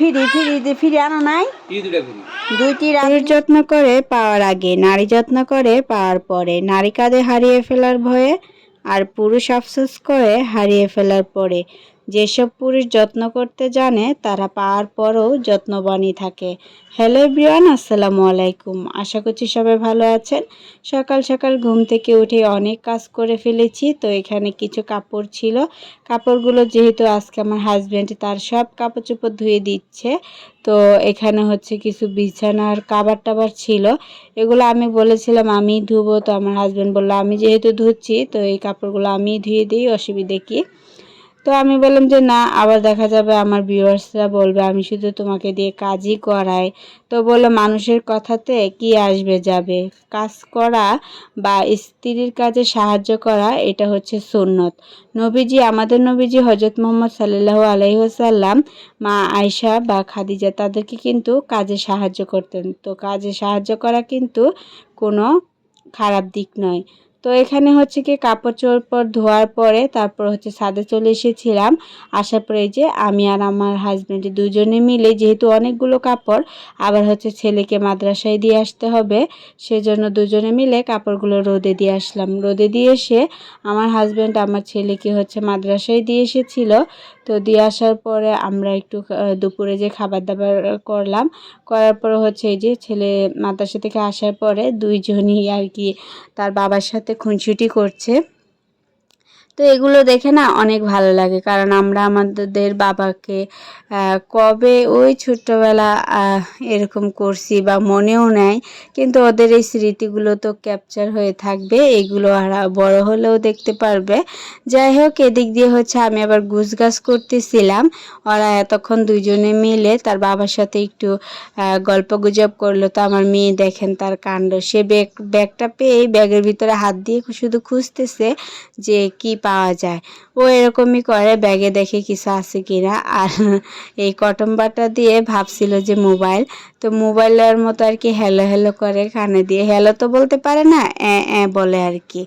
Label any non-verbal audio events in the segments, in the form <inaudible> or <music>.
ফিরি ফিরি দিয়ে ফিরি আনো নাই? ফিরি। দুইটি নারীর যত্ন করে পাওয়ার আগে নারী যত্ন করে পাওয়ার পরে নারী কাঁধে হারিয়ে ফেলার ভয়ে আর পুরুষ আফসোস করে হারিয়ে ফেলার পরে। যেসব পুরুষ যত্ন করতে জানে, তারা পাওয়ার পরও যত্নবানই থাকে। হ্যালো এভরিওয়ান, আসসালামু আলাইকুম। আশা করছি সবাই ভালো আছেন। সকাল সকাল ঘুম থেকে উঠে অনেক কাজ করে ফেলেছি, তো এখানে কিছু কাপড় ছিল। কাপড়গুলো যেহেতু আজকে আমার হাজব্যান্ড তার সব কাপড় চোপড় ধুয়ে দিচ্ছে, তো এখানে হচ্ছে কিছু বিছানার কাবার টাবার ছিল। এগুলো আমি বলেছিলাম, আমি ধুবো, তো আমার হাজব্যান্ড বলল, আমি যেহেতু ধুচ্ছি, তো এই কাপড়গুলো আমি ধুয়ে দিই, অসুবিধে কি? তো আমি বললাম যে, না, আবার দেখা যাবে, আমার ভিউয়ার্সরা বলবে, আমি শুধু তোমাকে দিয়ে কাজই করাই। তো বলল, মানুষের কথাতে কি আসবে যাবে? কাজ করা বা স্ত্রীর কাজে সাহায্য করা, এটা হচ্ছে সুন্নত। নবীজি, আমাদের নবীজি হজরত মোহাম্মদ সাল্লাহ আলহিহাসাল্লাম মা আয়সা বা খাদিজা তাদেরকে কিন্তু কাজে সাহায্য করতেন। তো কাজে সাহায্য করা কিন্তু কোনো খারাপ দিক নয়। তো এখানে হচ্ছে কি কাপড় চোপড় ধোয়ার পরে তারপর হচ্ছে ছাদে চলে এসেছিলাম। আসার পরে যে আমি আর আমার হাজব্যান্ড দুজনে মিলে যেহেতু অনেকগুলো কাপড়, আবার হচ্ছে ছেলেকে মাদ্রাসায় দিয়ে আসতে হবে, সেজন্য দুজনে মিলে কাপড়গুলো রোদে দিয়ে আসলাম। রোদে দিয়ে এসে আমার হাজব্যান্ড আমার ছেলেকে হচ্ছে মাদ্রাসায় দিয়ে এসেছিল। তো দিয়ে আসার পরে আমরা একটু দুপুরে যে খাবার দাবার করলাম, করার পরে হচ্ছে এই যে ছেলে মাদ্রাসা থেকে আসার পরে দুইজনই আর কি তার বাবার সাথে খুনসুটি করছে। তো এগুলো দেখে না অনেক ভালো লাগে। কারণ আমরা আমাদের বাবাকে কবে ওই ছোট্টবেলা এরকম করছি বা মনেও নেয় কিন্তু ওদের এই স্মৃতিগুলো তো ক্যাপচার হয়ে থাকবে। এগুলো আর বড় হলেও দেখতে পারবে। যাই হোক, এদিক দিয়ে হচ্ছে আমি আবার গুছগাছ করতেছিলাম। ওরা এতক্ষণ দুজনে মিলে তার বাবার সাথে একটু গল্প গুজব করল। তো আমার মেয়ে দেখেন তার কাণ্ড। সে ব্যাগ, ব্যাগটা পেয়ে ব্যাগের ভিতরে হাত দিয়ে শুধু খুঁজতেছে যে কি পাওয়া যায়। ও এরকমই করে, ব্যাগে দেখে কিছু আছে কিনা। আর এই কটন বাটা দিয়ে ভাবছিল যে মোবাইল। তো মোবাইলের মতো আর কি হ্যালো হ্যালো করে কানে দিয়ে। হ্যালো তো বলতে পারে না বলে আর কি।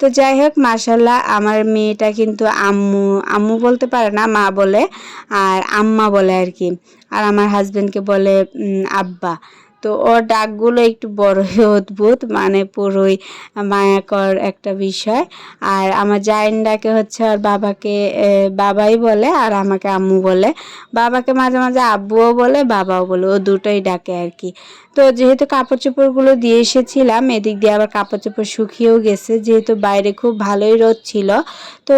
তো যাই হোক মার্শাল্লাহ আমার মেয়েটা কিন্তু আম্মু আম্মু বলতে পারে না, মা বলে, আর আম্মা বলে আর কি। আর আমার হাজবেন্ডকে বলে আব্বা। তো ওর ডাকগুলো একটু বড়ই <laughs> অদ্ভুত মানে পুরোই মায়াকর একটা বিষয়। আর আমার জাইন ডাকে হচ্ছে আর বাবাকে বাবাই বলে আর আমাকে আম্মু বলে। বাবাকে মাঝে মাঝে আব্বুও বলে, বাবাও বলে, ও দুটোই ডাকে আর কি। তো যেহেতু কাপড় চোপড়গুলো দিয়ে এসেছিলাম, এদিক দিয়ে আবার কাপড় চোপড় শুকিয়েও গেছে। যেহেতু বাইরে খুব ভালোই রোদ ছিল, তো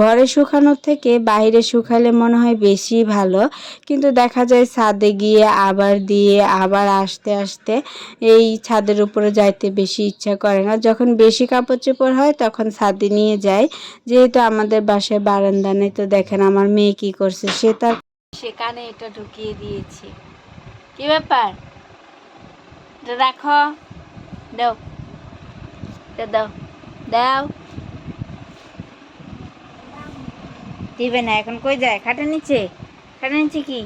ঘরে শুকানোর থেকে বাইরে শুকালে মনে হয় বেশি ভালো। কিন্তু দেখা যায় ছাদে গিয়ে আবার দিয়ে আবার আসতে আসতে এই ছাদের উপরে যাইতে বেশি ইচ্ছা করে না। যখন বেশি কাপড় চোপড় হয় তখন ছাদে নিয়ে যাই। যেহেতু আমাদের বাসায় বারান্দা নেই তো দেখেন আমার মেয়ে কি করছে, সে তার সেখানে এটা ঢুকিয়ে দিয়েছে। কি ব্যাপার? রাখো। দাও। দাও। দাও। দিবে না, এখন কই যায়? খাটা নিচে? খাটা নিচে কি?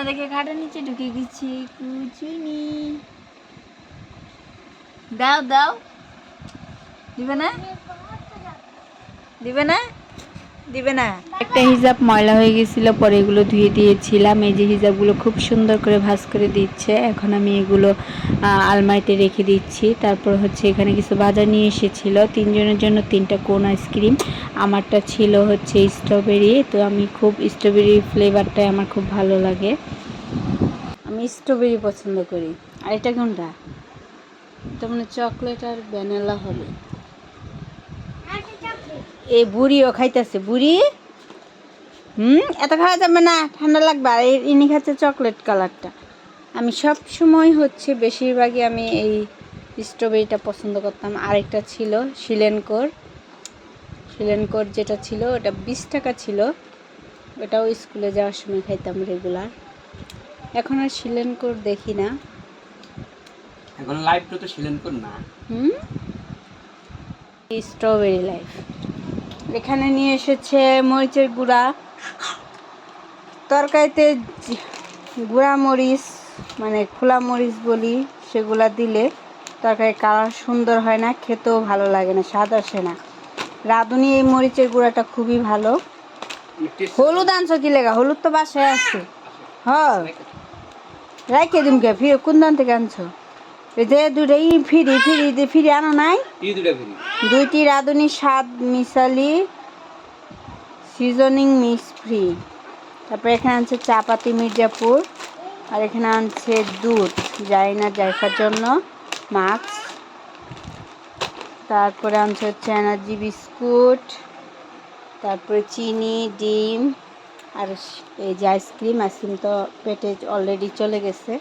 না দেখে খাটের নিচে ঢুকে গেছি। কুচুনি। দাও দাও। দিবে না? দিবে না? দিবে না? একটা হিজাব ময়লা হয়ে গেছিল পরে এগুলো ধুয়ে দিয়েছিলাম। এই যে হিজাবগুলো খুব সুন্দর করে ভাঁজ করে দিচ্ছে। এখন আমি এগুলো আলমারিতে রেখে দিচ্ছি। তারপর হচ্ছে এখানে কিছু বাজার নিয়ে এসেছিল। তিনজনের জন্য তিনটা কোন আইসক্রিম। আমারটা ছিল হচ্ছে স্ট্রবেরি। তো আমি খুব স্ট্রবেরি ফ্লেভারটাই আমার খুব ভালো লাগে। আমি স্ট্রবেরি পছন্দ করি। আর এটা কোনটা? তো মানে চকলেট আর ভ্যানিলা হবে। এ বুড়িও খাইতেছে বুড়ি? হুম? এত খাওয়া যাবে না ঠান্ডা লাগবে। আর ইনি খাচ্ছে চকলেট কালারটা। আমি সব সময় হচ্ছে বেশিরভাগই আমি এই স্ট্রবেরিটা পছন্দ করতাম। আরেকটা ছিল শিলেনকোর। শিলেনকোর যেটা ছিল ওটা বিশ টাকা ছিল। ওটাও স্কুলে যাওয়ার সময় খাইতাম রেগুলার এখন আর শিলেনকোর দেখি না। এখন লাইভটা তো ছিলেন কর না। হুম? স্ট্রবেরি লাইফ এখানে নিয়ে এসেছে মরিচের গুঁড়া, তরকারিতে গুঁড়া মরিচ মানে খোলা মরিচ বলি সেগুলা দিলে তরকারি কালার সুন্দর হয় না, খেতেও ভালো লাগে না, স্বাদ আসে না। রাঁধুনি এই মরিচের গুঁড়াটা খুবই ভালো। হলুদ আনছো কি লেগা? হলুদ তো বাসায় আছে। হ্যাঁ। রাইকে দিমকে ফিরে কোন দান থেকে আনছো। যে দুটাই ফিরি ফিরি দিয়ে ফিরে আনো নাই? দুইটি রাঁধুনি স্বাদ মিশালি সিজনিং মিক্স ফ্রি তারপরে এখানে আনছে চাপাতি মির্জাপুর আর এখানে আনছে দুধ যাই না জাইফার জন্য মাস্ক তারপরে আনছে হচ্ছে এনার্জি বিস্কুট তারপরে চিনি ডিম আর এই যে আইসক্রিম আইসক্রিম তো পেটে অলরেডি চলে গেছে।